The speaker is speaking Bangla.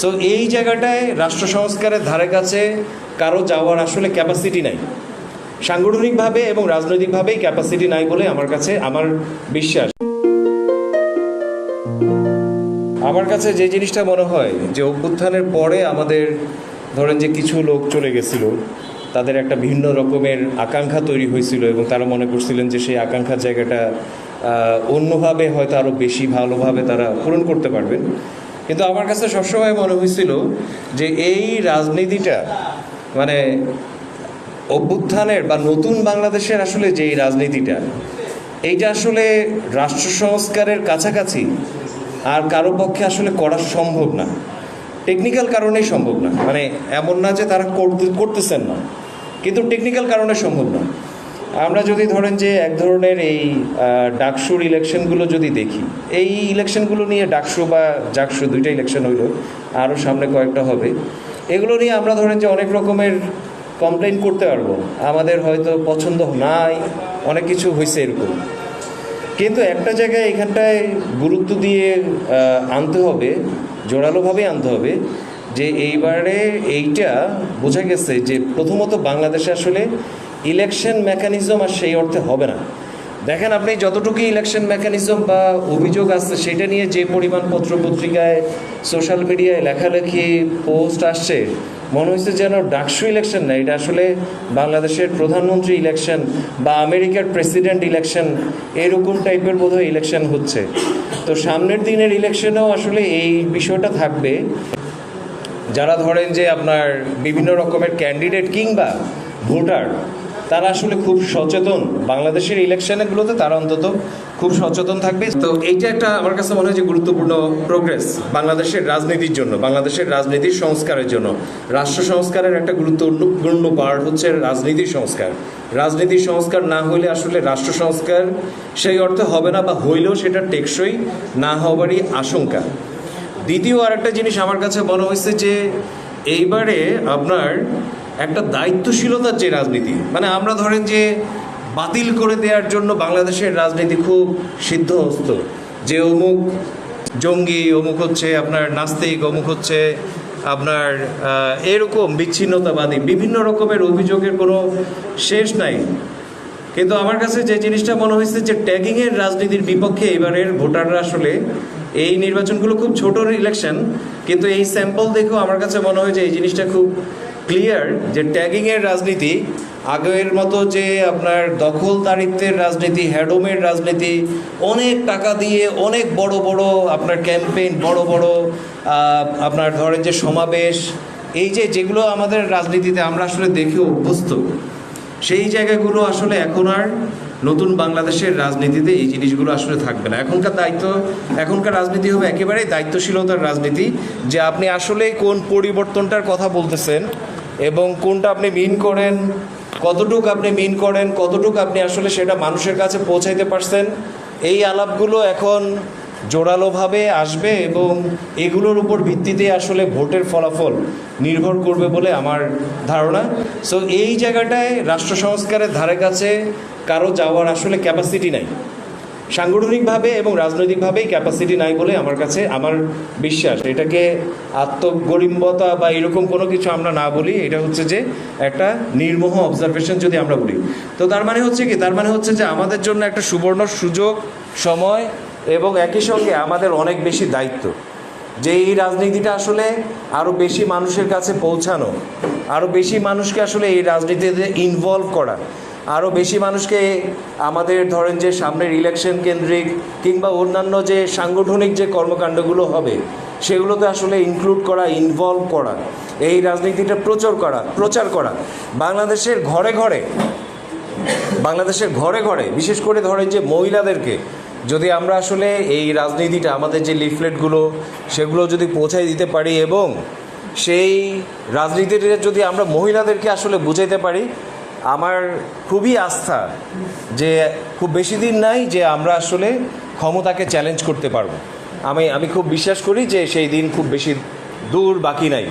সো এই জায়গাটায় রাষ্ট্র সংস্কারের ধারে কাছে কারও যাওয়ার আসলে ক্যাপাসিটি নাই। সাংগঠনিকভাবে এবং রাজনৈতিকভাবেই ক্যাপাসিটি নাই বলে আমার কাছে আমার বিশ্বাস। আমার কাছে যে জিনিসটা মনে হয় যে অভ্যুত্থানের পরে আমাদের ধরেন যে কিছু লোক চলে গেছিল, তাদের একটা ভিন্ন রকমের আকাঙ্ক্ষা তৈরি হয়েছিল এবং তারা মনে করছিলেন যে সেই আকাঙ্ক্ষার জায়গাটা অন্যভাবে হয়তো আরও বেশি ভালোভাবে তারা পূরণ করতে পারবেন। কিন্তু আমার কাছে সবসময় মনে হয়েছিল যে এই রাজনীতিটা মানে অভ্যুত্থানের বা নতুন বাংলাদেশের আসলে যে রাজনীতিটা, এইটা আসলে রাষ্ট্র সংস্কারের কাছাকাছি আর কারও পক্ষে আসলে করা সম্ভব না। টেকনিক্যাল কারণেই সম্ভব না। মানে এমন না যে তারা করতে, করতেছেন না। কিন্তু টেকনিক্যাল কারণে সম্ভব না। আমরা যদি ধরেন যে এক ধরনের এই ডাকসুর ইলেকশনগুলো যদি দেখি, এই ইলেকশনগুলো নিয়ে ডাকসু বা জাকসু দুইটা ইলেকশন হইল আরও সামনে কয়েকটা হবে, এগুলো নিয়ে আমরা ধরেন যে অনেক রকমের কমপ্লেন করতে পারব। আমাদের হয়তো পছন্দ নাই, অনেক কিছু হয়েছে এরকম। কিন্তু একটা জায়গায় এখানটায় গুরুত্ব দিয়ে আনতে হবে, জোরালোভাবে আনতে হবে যে এইবারে এইটা বোঝা গেছে যে প্রথমত বাংলাদেশে আসলে ইলেকশন মেকানিজম আর সেই অর্থে হবে না। দেখেন আপনি যতটুকু ইলেকশন মেকানিজম বা অভিযোগ আসছে সেটা নিয়ে যে পরিমাণ পত্র পত্রিকায় সোশ্যাল মিডিয়ায় লেখালেখি, পোস্ট আসছে, মনে হচ্ছে যেন ডাকসু ইলেকশন না। এটা আসলে বাংলাদেশের প্রধানমন্ত্রী ইলেকশন বা আমেরিকার প্রেসিডেন্ট ইলেকশন, এরকম টাইপের বোধহয় ইলেকশন হচ্ছে। তো সামনের দিনের ইলেকশনেও আসলে এই বিষয়টা থাকবে। যারা ধরেন যে আপনার বিভিন্ন রকমের ক্যান্ডিডেট কিংবা ভোটার তারা আসলে খুব সচেতন। বাংলাদেশের ইলেকশনগুলোতে তারা অন্তত খুব সচেতন থাকবে। তো এইটা একটা আমার কাছে মনে হয় যে গুরুত্বপূর্ণ প্রোগ্রেস বাংলাদেশের রাজনীতির জন্য, বাংলাদেশের রাজনীতির সংস্কারের জন্য। রাষ্ট্র সংস্কারের একটা গুরুত্বপূর্ণ পার্ট হচ্ছে রাজনীতির সংস্কার। রাজনীতির সংস্কার না হলে আসলে রাষ্ট্র সংস্কার সেই অর্থে হবে না বা হইলেও সেটা টেকসই না হবারই আশঙ্কা। দ্বিতীয় আরেকটা জিনিস আমার কাছে মনে হয়েছে যে এইবারে আপনার একটা দায়িত্বশীলতার যে রাজনীতি। মানে আমরা ধরেন যে বাতিল করে দেওয়ার জন্য বাংলাদেশের রাজনীতি খুব সিদ্ধহস্ত। যে অমুক জঙ্গি, অমুক হচ্ছে আপনার নাস্তিক, অমুক হচ্ছে আপনার এরকম বিচ্ছিন্নতাবাদী, বিভিন্ন রকমের অভিযোগের কোনো শেষ নাই। কিন্তু আমার কাছে যে জিনিসটা মনে হয়েছে যে ট্যাগিংয়ের রাজনীতির বিপক্ষে এবারের ভোটাররা আসলে এই নির্বাচনগুলো খুব ছোট ইলেকশন কিন্তু এই স্যাম্পল দেখেও আমার কাছে মনে হয় যে এই জিনিসটা খুব ক্লিয়ার যে ট্যাগিংয়ের রাজনীতি, আগের মতো যে আপনার দখলদারিত্বের রাজনীতি, হ্যাডোমের রাজনীতি, অনেক টাকা দিয়ে অনেক বড় বড় আপনার ক্যাম্পেইন বড় বড় আপনার ধরেন যে সমাবেশ, এই যে যেগুলো আমাদের রাজনীতিতে আমরা আসলে দেখে অভ্যস্ত, সেই জায়গাগুলো আসলে এখন আর নতুন বাংলাদেশের রাজনীতিতে এই জিনিসগুলো আসলে থাকবে না। এখনকার দায়িত্ব, এখনকার রাজনীতি হবে একেবারেই দায়িত্বশীলতার রাজনীতি, যে আপনি আসলে কোন পরিবর্তনটার কথা বলতেছেন এবং কোনটা আপনি মিন করেন, কতটুকু আপনি মিন করেন, কতটুকু আপনি আসলে সেটা মানুষের কাছে পৌঁছাইতে পারছেন, এই আলাপগুলো এখন জোরালোভাবে আসবে এবং এগুলোর উপর ভিত্তিতে আসলে ভোটের ফলাফল নির্ভর করবে বলে আমার ধারণা। সো এই জায়গাটায় রাষ্ট্র সংস্কারের ধারে কাছে কারও যাওয়ার আসলে ক্যাপাসিটি নাই। সাংগঠনিকভাবে এবং রাজনৈতিকভাবেই ক্যাপাসিটি নাই বলে আমার কাছে আমার বিশ্বাস। এটাকে আত্মগরিম্বতা বা এরকম কোনো কিছু আমরা না বলি, এটা হচ্ছে যে একটা নির্মোহ অবজারভেশন যদি আমরা বলি। তো তার মানে হচ্ছে কি? তার মানে হচ্ছে যে আমাদের জন্য একটা সুবর্ণ সুযোগ, সময় এবং একই সঙ্গে আমাদের অনেক বেশি দায়িত্ব। যে এই রাজনীতিটা আসলে আরও বেশি মানুষের কাছে পৌঁছানো আরও বেশি মানুষকে আসলে এই রাজনীতিতে ইনভলভ করা আরও বেশি মানুষকে আমাদের ধরেন যে সামনের ইলেকশন কেন্দ্রিক কিংবা অন্যান্য যে সাংগঠনিক যে কর্মকাণ্ডগুলো হবে, সেগুলোতে আসলে ইনক্লুড করা ইনভলভ করা, এই রাজনীতিটা প্রচার করা প্রচার করা। বাংলাদেশের ঘরে ঘরে, বাংলাদেশের ঘরে ঘরে, বিশেষ করে ধরেন যে মহিলাদেরকে, যদি আমরা আসলে এই রাজনীতিটা, আমাদের যে লিফলেটগুলো, সেগুলো যদি পৌঁছাই দিতে পারি এবং সেই রাজনীতিটা যদি আমরা মহিলাদেরকে আসলে বুঝাইতে পারি আমার খুবই আস্থা যে খুব বেশি দিন নাই যে আমরা আসলে ক্ষমতাকে চ্যালেঞ্জ করতে পারব। আমি আমি খুব বিশ্বাস করি যে সেই দিন খুব বেশি দূর বাকি নাই।